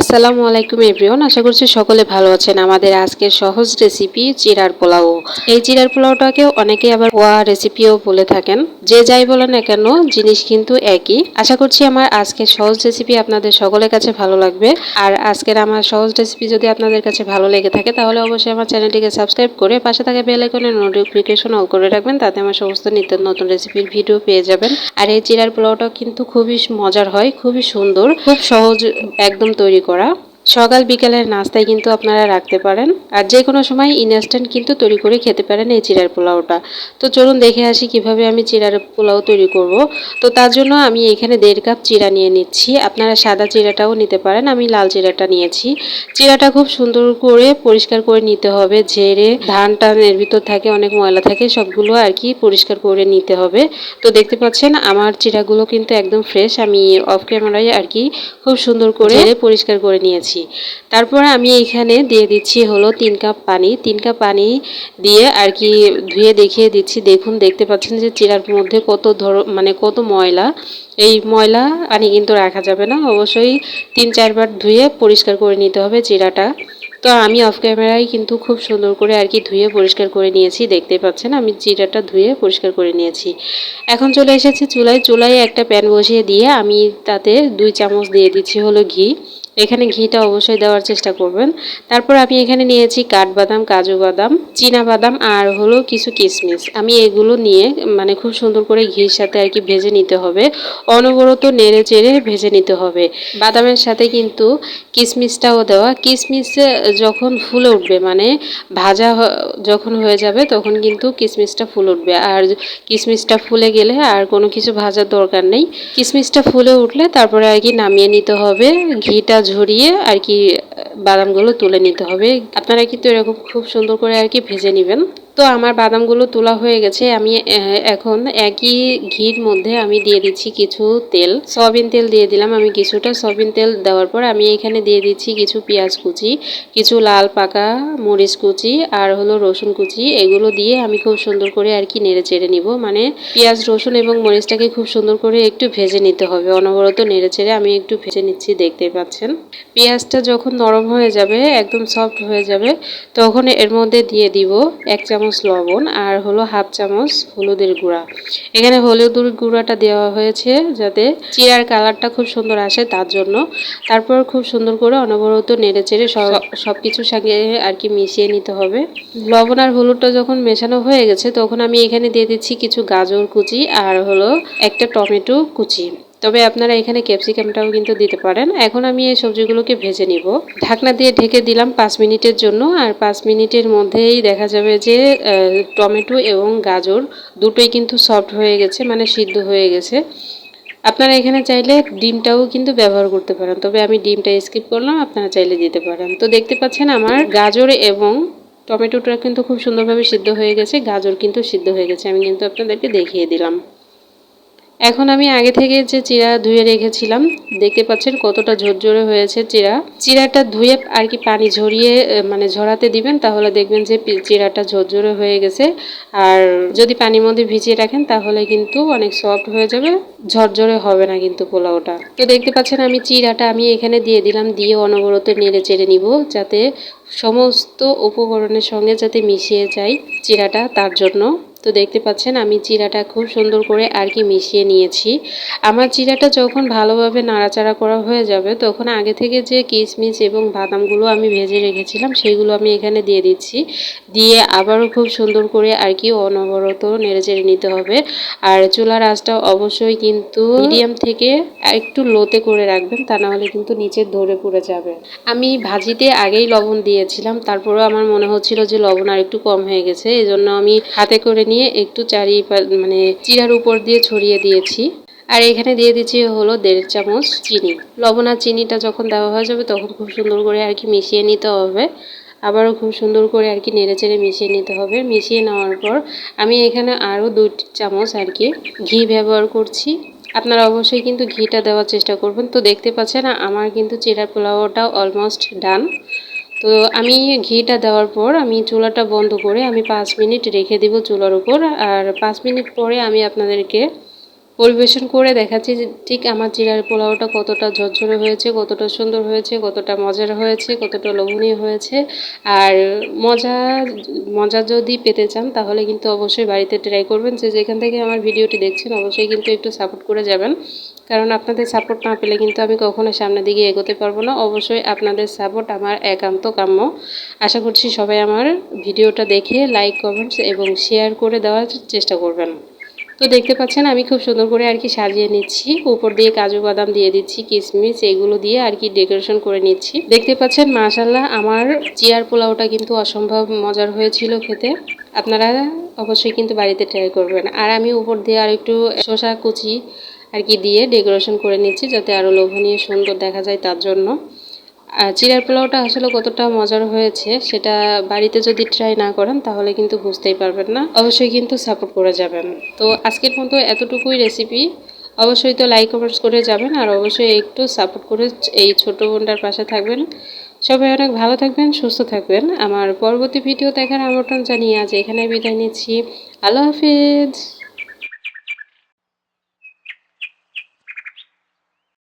আসসালামু আলাইকুম এভরিওয়ান, আশা করছি সকলে ভালো আছেন। আমাদের আজকের সহজ রেসিপি চিরার পোলাও। এই চিরার পোলাওটাকেও অনেকে আবার ওয়া রেসিপিও বলে থাকেন। যে যাই বলেন না কেন, জিনিস কিন্তু একই। আশা করছি আমার আজকের সহজ রেসিপি আপনাদের সকলের কাছে ভালো লাগবে। আর আজকের আমার সহজ রেসিপি যদি আপনাদের কাছে ভালো লেগে থাকে, তাহলে অবশ্যই আমার চ্যানেলটিকে সাবস্ক্রাইব করে পাশে থাকা বেল আইকনের নোটিফিকেশন অল করে রাখবেন, তাতে আমার সমস্ত নিত্য নতুন রেসিপির ভিডিও পেয়ে যাবেন। আর এই চিরার পোলাওটা কিন্তু খুবই মজার হয়, খুবই সুন্দর, খুব সহজ একদম তৈরি করা সকাল বিকালের নাস্তায় কিন্তু আপনারা রাখতে পারেন। আর যে কোনো সময় ইনস্ট্যান্ট কিন্তু তৈরি করে খেতে পারেন এই চিরার পোলাওটা। তো চলুন দেখে আসি কীভাবে আমি চিরার পোলাও তৈরি করব। তো তার জন্য আমি এখানে দেড় কাপ চিরা নিয়ে নিচ্ছি। আপনারা সাদা চিরাটাও নিতে পারেন। আমি লাল চিরাটা নিয়েছি। চিরাটা খুব সুন্দর করে পরিষ্কার করে নিতে হবে। ঝেড়ে ধান টানের ভিতর থাকে অনেক ময়লা থাকে সবগুলো আর কি পরিষ্কার করে নিতে হবে। তো দেখতে পাচ্ছেন আমার চিরাগুলো কিন্তু একদম ফ্রেশ। আমি অফ ক্যামেরায় আর কি খুব সুন্দর করে পরিষ্কার করে নিয়েছি। তারপরে আমি এখানে দিয়ে দিচ্ছি হলো তিন কাপ পানি। তিন কাপ পানি দিয়ে আর কি ধুয়ে দেখিয়ে দিচ্ছি। দেখুন, দেখতে পাচ্ছেন যে চিরার মধ্যে কত ধর মানে কত ময়লা। এই ময়লা পানি কিন্তু রাখা যাবে না। অবশ্যই তিন চারবার ধুয়ে পরিষ্কার করে নিতে হবে চিরাটা তো আমি অফ ক্যামেরায় কিন্তু খুব সুন্দর করে আর কি ধুয়ে পরিষ্কার করে নিয়েছি। দেখতে পাচ্ছেন, আমি জিরাটা ধুয়ে পরিষ্কার করে নিয়েছি। এখন চলে এসেছি চুলায়। চুলায় একটা প্যান বসিয়ে দিয়ে আমি তাতে দুই চামচ দিয়ে দিচ্ছি হলো ঘি। এখানে ঘিটা অবশ্যই দেওয়ার চেষ্টা করবেন। তারপর আমি এখানে নিয়েছি কাঠবাদাম, কাজু বাদাম, চীনা বাদাম আর হলো কিছু কিশমিশ আমি এগুলো নিয়ে মানে খুব সুন্দর করে ঘির সাথে আর কি ভেজে নিতে হবে। অনবরত নেড়ে চেড়ে ভেজে নিতে হবে। বাদামের সাথে কিন্তু কিশমিশটাও দেওয়া। কিশমিশ যখন ফুলে উঠবে মানে ভাজা যখন হয়ে যাবে তখন কিন্তু কিশমিশটা ফুলে উঠবে। আর কিশমিশটা ফুলে গেলে আর কোনো কিছু ভাজার দরকার নেই। কিশমিশটা ফুলে উঠলে তারপরে আর কি নামিয়ে নিতে হবে। ঘিটা ঝরিয়ে আর কি বাদামগুলো তুলে নিতে হবে। আপনারা কিন্তু এরকম খুব সুন্দর করে আর কি ভেজে নেবেন। তো আমার বাদামগুলো তোলা হয়ে গেছে। আমি এখন একই ঘির মধ্যে আমি দিয়ে দিচ্ছি কিছু তেল। সয়াবিন তেল দিয়ে দিলাম আমি কিছুটা। সয়াবিন তেল দেওয়ার পর আমি এখানে দিয়ে দিচ্ছি কিছু পেঁয়াজ কুচি, কিছু লাল পাকা মরিচ কুচি আর হলো রসুন কুচি। এগুলো দিয়ে আমি খুব সুন্দর করে আর কি নেড়ে চেড়ে নিব। মানে পেঁয়াজ, রসুন এবং মরিচটাকে খুব সুন্দর করে একটু ভেজে নিতে হবে। অনবরত নেড়ে চেড়ে আমি একটু ভেজে নিচ্ছি দেখতে পাচ্ছেন। পেঁয়াজটা যখন নরম হয়ে যাবে, একদম সফট হয়ে যাবে, তখন এর মধ্যে দিয়ে দিব এক চামচ চামচ লবণ আর হলো হাফ চামচ হলুদের গুঁড়া। এখানে হলুদের গুঁড়াটা দেওয়া হয়েছে যাতে চিরার কালারটা খুব সুন্দর আসে তার জন্য। তারপর খুব সুন্দর করে অনবরত নেড়ে চেড়ে সব সব কিছুর সঙ্গে আর কি মিশিয়ে নিতে হবে। লবণ আর হলুদটা যখন মেশানো হয়ে গেছে তখন আমি এখানে দিয়ে দিচ্ছি কিছু গাজর কুচি আর হলো একটা টমেটো কুচি। তবে আপনারা এখানে ক্যাপসিকামটাও কিন্তু দিতে পারেন। এখন আমি এই সবজিগুলোকে ভেজে নিব। ঢাকনা দিয়ে ঢেকে দিলাম পাঁচ মিনিটের জন্য। আর পাঁচ মিনিটের মধ্যেই দেখা যাবে যে টমেটো এবং গাজর দুটোই কিন্তু সফট হয়ে গেছে মানে সিদ্ধ হয়ে গেছে। আপনারা এখানে চাইলে ডিমটাও কিন্তু ব্যবহার করতে পারেন। তবে আমি ডিমটা স্কিপ করলাম, আপনারা চাইলে দিতে পারেন। তো দেখতে পাচ্ছেন আমার গাজর এবং টমেটোটা কিন্তু খুব সুন্দরভাবে সিদ্ধ হয়ে গেছে। গাজর কিন্তু সিদ্ধ হয়ে গেছে। আমি কিন্তু আপনাদেরকে দেখিয়ে দিলাম। এখন আমি আগে থেকে যে চিরা ধুয়ে রেখেছিলাম, দেখতে পাচ্ছেন কতটা ঝরঝরে হয়েছে চিরা। চিরাটা ধুয়ে আর কি পানি ঝরিয়ে মানে ঝরাতে দিবেন, তাহলে দেখবেন যে চিরাটা ঝরঝরে হয়ে গেছে। আর যদি পানির মধ্যে ভিজিয়ে রাখেন, তাহলে কিন্তু অনেক সফট হয়ে যাবে, ঝরঝরে হবে না কিন্তু পোলাওটা। তো দেখতে পাচ্ছেন আমি চিরাটা আমি এখানে দিয়ে দিলাম, দিয়ে অনবরত নেড়ে চেড়ে নিব, যাতে সমস্ত উপকরণের সঙ্গে যাতে মিশিয়ে যায় চিরাটা, তার জন্য। তো দেখতে পাচ্ছেন, আমি চিরাটা খুব সুন্দর করে আর কি মিশিয়ে নিয়েছি। আমার চিরাটা যখন ভালোভাবে নাড়াচাড়া করা হয়ে যাবে, তখন আগে থেকে যে কিশমিশ এবং বাদামগুলো আমি ভেজে রেখেছিলাম, সেগুলো আমি এখানে দিয়ে দিচ্ছি। দিয়ে আবারও খুব সুন্দর করে আর কি অনবরত নেড়ে চেড়ে নিতে হবে। আর চুলার আঁচটা অবশ্যই কিন্তু মিডিয়াম থেকে একটু লোতে করে রাখবেন, তা নাহলে কিন্তু নিচে ধরে পড়ে যাবে। আমি ভাজিতে আগেই লবণ দিয়েছিলাম, তারপরেও আমার মনে হচ্ছিল যে লবণ আর একটু কম হয়ে গেছে, এজন্য আমি হাতে করে একটু চারি মানে চিরার উপর দিয়ে ছড়িয়ে দিয়েছি। আর এখানে দিয়ে দিচ্ছি হলো দেড় চামচ চিনি। লবণ আর চিনিটা যখন দেওয়া হয়ে যাবে তখন খুব সুন্দর করে আর কি মিশিয়ে নিতে হবে। আবারও খুব সুন্দর করে আর কি নেড়ে চেড়ে মিশিয়ে নিতে হবে। মিশিয়ে নেওয়ার পর আমি এখানে আরও দুই চামচ আর কি ঘি ব্যবহার করছি। আপনারা অবশ্যই কিন্তু ঘিটা দেওয়ার চেষ্টা করবেন। তো দেখতে পাচ্ছেন আমার কিন্তু চিরা পোলাওটা অলমোস্ট ডান তো আমি ঘিটা দেওয়ার পর আমি চুলাটা বন্ধ করে আমি পাঁচ মিনিট রেখে দেবো চুলার উপর। আর পাঁচ মিনিট পরে আমি আপনাদেরকে পরিবেশন করে দেখাচ্ছি ঠিক আমার জিরার পোলাওটা কতটা ঝরঝরে হয়েছে, কতটা সুন্দর হয়েছে, কতটা মজার হয়েছে, কতটা লোভনীয় হয়েছে। আর মজা মজা যদি পেতে চান তাহলে কিন্তু অবশ্যই বাড়িতে ট্রাই করবেন। যে যেখান থেকে আমার ভিডিওটি দেখছেন অবশ্যই কিন্তু একটু সাপোর্ট করে যাবেন। কারণ আপনাদের সাপোর্ট না পেলে কিন্তু আমি কখনো সামনের দিকে এগোতে পারব না। অবশ্যই আপনাদের সাপোর্ট আমার একান্ত কাম্য। আশা করছি সবাই আমার ভিডিওটা দেখে লাইক কমেন্টস এবং শেয়ার করে দেওয়ার চেষ্টা করবেন। তো দেখতে পাচ্ছেন, আমি খুব সুন্দর করে আর কি সাজিয়ে নিচ্ছি। উপর দিয়ে কাজু বাদাম দিয়ে দিচ্ছি কিশমিশ এগুলো দিয়ে আর কি ডেকোরেশন করে নিচ্ছি। দেখতে পাচ্ছেন মাশাল্লাহ আমার চিয়ার পোলাওটা কিন্তু অসম্ভব মজার হয়েছিল খেতে। আপনারা অবশ্যই কিন্তু বাড়িতে ট্রাই করবেন। আর আমি উপর দিয়ে আর একটু শসা কুচি আর কি দিয়ে ডেকোরেশন করে নিচ্ছি, যাতে আরও লোভনীয় সুন্দর দেখা যায় তার জন্য। চিড়ার পোলাওটা আসলে কতটা মজার হয়েছে সেটা বাড়িতে যদি ট্রাই না করেন, তাহলে কিন্তু বুঝতেই পারবেন না। অবশ্যই কিন্তু সাপোর্ট করে যাবেন। তো আজকের মতো এতটুকুই রেসিপি অবশ্যই তো লাইক কমেন্টস করে যাবেন আর অবশ্যই একটু সাপোর্ট করে এই ছোট বোনটার পাশে থাকবেন। সবাই অনেক ভালো থাকবেন, সুস্থ থাকবেন। আমার পরবর্তী ভিডিও দেখার আমন্ত্রণ জানিয়ে আজ এখানে বিদায় নিচ্ছি। আল্লাহ হাফিজ।